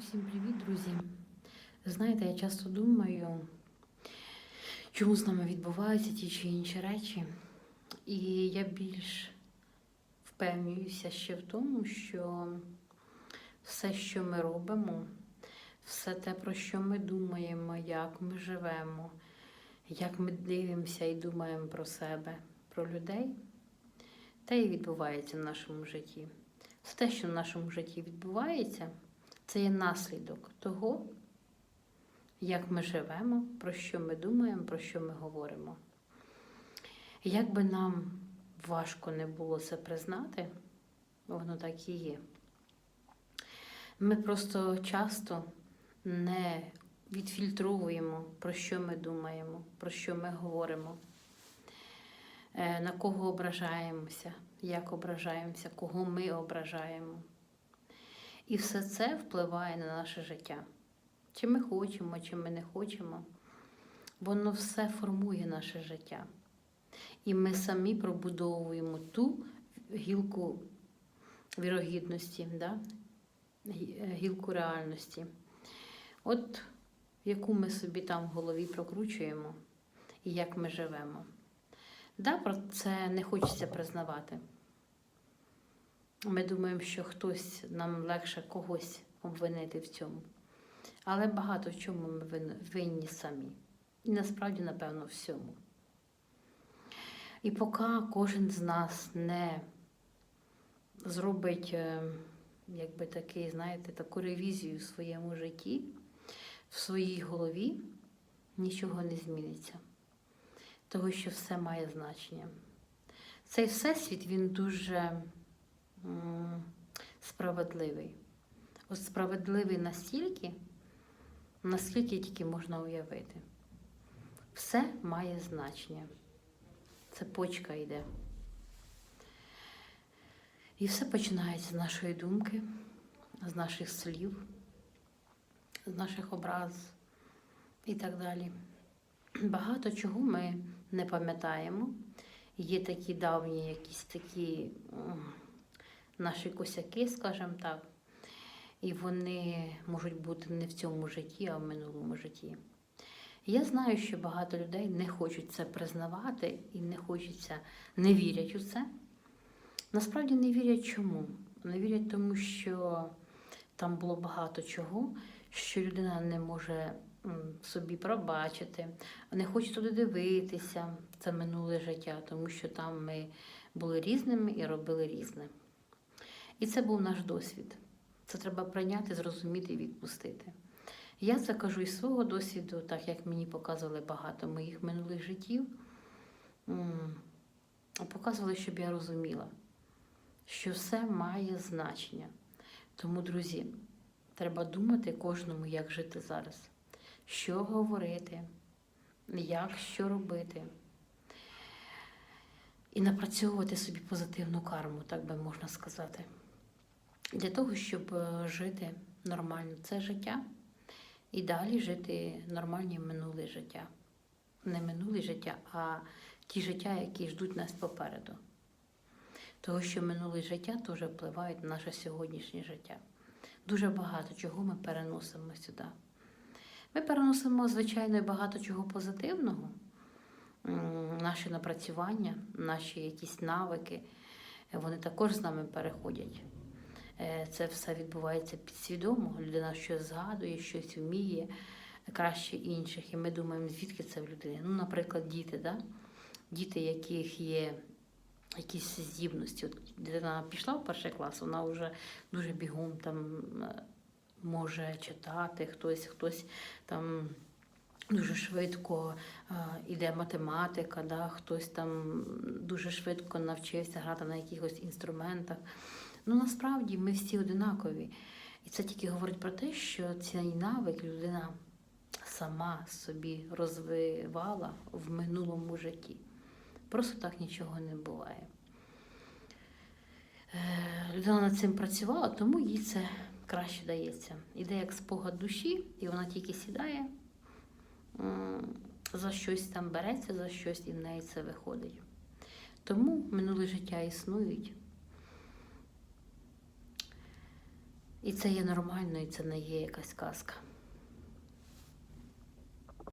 Усім привіт, друзі. Знаєте, я часто думаю, чому з нами відбуваються ті чи інші речі. І я більш впевнююся ще в тому, що все, що ми робимо, все те, про що ми думаємо, як ми живемо, як ми дивимося і думаємо про себе, про людей, те і відбувається в нашому житті. Все що в нашому житті відбувається, це є наслідок того, як ми живемо, про що ми думаємо, про що ми говоримо. Як би нам важко не було це признати, воно так і є. Ми просто часто не відфільтровуємо, про що ми думаємо, про що ми говоримо, е, на кого ображаємося, як ображаємося, кого ми ображаємо. І все це впливає на наше життя. Чи ми хочемо, чи ми не хочемо, воно все формує наше життя. І ми самі пробудовуємо ту гілку вірогідності, да? гілку реальності. От яку ми собі там в голові прокручуємо і як ми живемо. Да, про це не хочеться признавати. Ми думаємо, що хтось нам легше когось обвинити в цьому. Але багато в чому ми винні самі. І насправді, напевно, всьому. І поки кожен з нас не зробить, е, якби такий, знаєте, таку ревізію в своєму житті, в своїй голові, нічого не зміниться. Тому що все має значення. Цей всесвіт, він дуже справедливий. От справедливий настільки, наскільки тільки можна уявити. Все має значення. Цепочка йде. І все починається з нашої думки, з наших слів, з наших образ і так далі. Багато чого ми не пам'ятаємо. Є такі давні якісь такі наші косяки, скажімо так, і вони можуть бути не в цьому житті, а в минулому житті. Я знаю, що багато людей не хочуть це признавати і не хочеться, не вірять у це. Насправді не вірять чому? Не вірять тому, що там було багато чого, що людина не може собі пробачити, не хоче туди дивитися, це минуле життя, тому що там ми були різними і робили різне. І це був наш досвід. Це треба прийняти, зрозуміти і відпустити. Я це кажу із свого досвіду, так як мені показували багато моїх минулих життів. Показували, щоб я розуміла, що все має значення. Тому, друзі, треба думати кожному, як жити зараз, що говорити, як що робити. І напрацьовувати собі позитивну карму, так би можна сказати. Для того, щоб е, жити нормально це життя і далі жити нормальні минуле життя. Не минуле життя, а ті життя, які ждуть нас попереду. Того, що минуле життя теж впливає на наше сьогоднішнє життя. Дуже багато чого ми переносимо сюди. Ми переносимо, звичайно, багато чого позитивного, наші напрацювання, наші якісь навики, вони також з нами переходять. Е, Це все відбувається підсвідомо. Людина щось згадує, щось вміє краще інших. І ми думаємо, звідки це в людини. Ну, наприклад, діти, да? діти, яких є якісь здібності. От дитина пішла в перший клас, вона вже дуже бігом там е, може читати, хтось, хтось там. Дуже швидко е, іде математика, да, хтось там дуже швидко навчився грати на якихось інструментах. Ну насправді ми всі одинакові. І це тільки говорить про те, що цей навик людина сама собі розвивала в минулому житті. Просто так нічого не буває. Е, Людина над цим працювала, тому їй це краще дається. Іде як спогад душі, і вона тільки сідає, за щось там береться, за щось і в неї це виходить. Тому минуле життя існують. І це є нормально, і це не є якась казка.